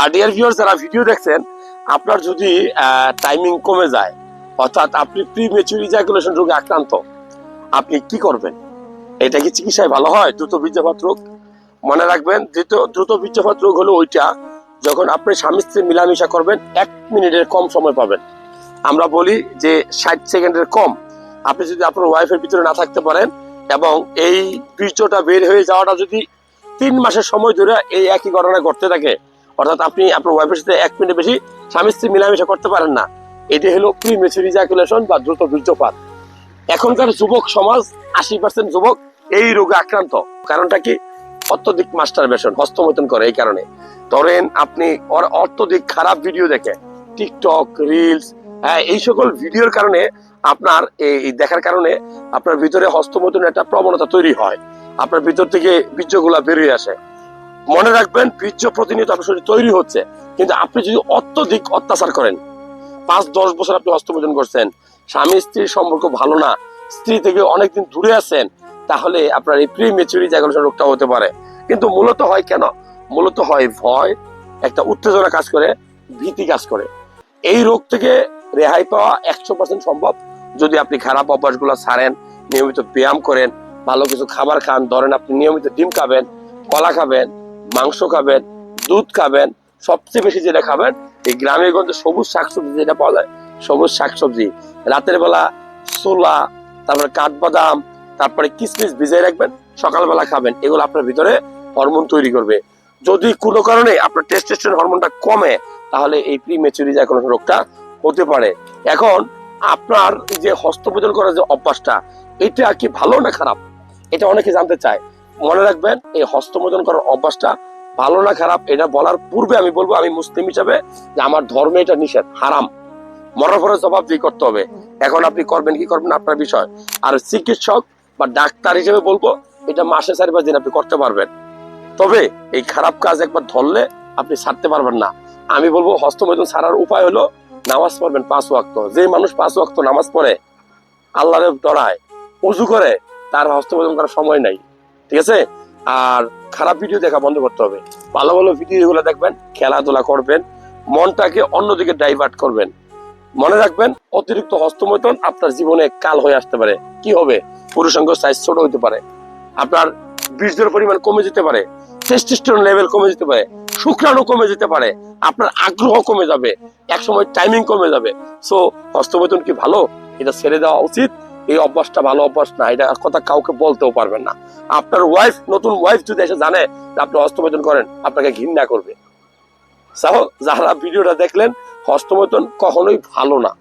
আর dear viewer যারা video দেখছেন, আপনার যদি টাইমিং কমে যায়, অর্থাৎ আপনি প্রি মেচুর ইজাকুলেশন রোগে আক্রান্ত, আপনি কি করবেন? এটা কি চিকিৎসায় ভালো হয়? দ্রুত বীর্যপাত রোগ? মনে রাখবেন, দ্রুত দ্রুত বীর্যপাত রোগ হলো ওইটা, যখন আপনি স্বামী স্ত্রী মিলামিশা করবেন, এক মিনিটের কম সময় পাবেন। আমরা বলি যে ষাট সেকেন্ডের কম। আপনি যদি আপনার ওয়াইফের ভিতরে না থাকতে পারেন, এবং এই বীর্যটা বের হয়ে যাওয়াটা যদি তিন মাসের সময় ধরে এই একই ঘটনা ঘটতে থাকে অর্থাৎ আপনি, আপনার ওয়াইফের সাথে এক মিনিট বেশি স্বামী স্ত্রী মিলামিশা করতে পারেন না। এটি হলো প্রি মেচুর ইজাকুলেশন বা দ্রুত বীর্যপাত। এখনকার যুবক সমাজ, আশি পার্সেন্ট যুবক এই রোগে আক্রান্ত। কারণটা কি? অত্যধিক মাস্টার বেশন হস্তমৈথুন করে এই কারণে। ধরেন আপনি অত্যধিক খারাপ ভিডিও দেখে টিকটক রিলস হ্যাঁ এই সকল ভিডিওর কারণে আপনার এই দেখার কারণে আপনার ভিতরে হস্তমৈথুন একটা প্রবণতা তৈরি হয়। আপনার ভিতর থেকে বীর্যগুলা বেরিয়ে আসে। মনে রাখবেন বীর্য প্রতিনিয়ত আপনার শরীরে তৈরি হচ্ছে। কিন্তু আপনি যদি অত্যধিক অত্যাচার করেন, পাঁচ, দশ বছর আপনি হস্তমোচন করছেন, স্বামী স্ত্রীর সম্পর্ক ভালো না, স্ত্রী থেকে অনেকদিন দূরে আছেন, তাহলে আপনার এই প্রি মেচুরি জাগরণ রোগটা হতে পারে। কিন্তু মূলত হয় কেন? মূলত হয় ভয়, একটা উত্তেজনা কাজ করে, ভীতি কাজ করে। এই রোগ থেকে রেহাই পাওয়া একশো পার্সেন্ট সম্ভব। যদি আপনি খারাপ অভ্যাসগুলো ছাড়েন, নিয়মিত ব্যায়াম করেন, ভালো কিছু খাবার খান, ধরেন আপনি নিয়মিত ডিম খাবেন, কলা খাবেন মাংস খাবেন, দুধ খাবেন, সবচেয়ে বেশি যেটা খাবেন, এই গ্রামে গঞ্জে সবুজ শাকসবজি যেটা পাওয়া যায়, সবুজ শাকসবজি। রাতের বেলা ছোলা, তারপরে কাঠবাদাম, তারপরে কিসমিস ভিজিয়ে রাখবেন, সকালবেলা খাবেন। এগুলো আপনার ভিতরে হরমোন তৈরি করবে। যদি কোনো কারণে আপনার টেস্টোস্টেরন হরমোনটা কমে, তাহলে এই প্রিমেচুরি কোনো রোগটা হতে পারে। এখন আপনার যে হস্তপোজন করার যে অভ্যাসটা, এটা কি ভালো না খারাপ? এটা অনেকে জানতে চায়। মনে রাখবেন, এই হস্তমোজন করার অভ্যাসটা ভালো না খারাপ, এটা বলার পূর্বে আমি বলব, আমি মুসলিম হিসাবে, যে আমার ধর্মে এটা নিষেধ, হারাম। মরার পরে জবাব দিয়ে করতে হবে। এখন আপনি করবেন কি করবেন আপনার বিষয়। আর চিকিৎসক বা ডাক্তার হিসেবে বলব, এটা মাসে চারি পাঁচ দিন আপনি করতে পারবেন। তবে এই খারাপ কাজ একবার ধরলে আপনি ছাড়তে পারবেন না। আমি বলব, হস্তমৈথুন ছাড়ার উপায় হলো, নামাজ পড়বেন পাঁচ ওয়াক্ত। যে মানুষ পাঁচ ওয়াক্ত নামাজ পড়ে, আল্লাহরে ডরায় উজু করে, তার হস্তমৈথুন করার সময় নাই। ঠিক আছে? আর খারাপ ভিডিও দেখা বন্ধ করতে হবে। ভালো ভালো ভিডিও গুলো দেখবেন, খেলাধুলা করবেন, মনটাকে অন্যদিকে ডাইভার্ট করবেন। মনে রাখবেন, অতিরিক্ত হস্তমৈথুন আপনার জীবনে কাল হয়ে আসতে পারে। কি হবে? পুরুষাঙ্গ সাইজ ছোট হতে পারে। আপনার বীর্যের পরিমাণ কমে যেতে পারে। টেস্টোস্টেরন লেভেল কমে যেতে পারে। শুক্রাণু কমে যেতে পারে। আপনার আগ্রহ কমে যাবে। একসময় টাইমিং কমে যাবে। সো হস্তমৈথুন কি ভালো? এটা ছেড়ে দেওয়া উচিত। এই অভ্যাসটা ভালো অভ্যাস না, এটা কথা কাউকে বলতেও পারবেন না। আপনার ওয়াইফ নতুন ওয়াইফ যদি এসে জানে আপনি হস্তমৈথুন করেন, আপনাকে ঘৃণা করবে। যারা ভিডিওটা দেখলেন হস্তমৈথুন কখনোই ভালো না।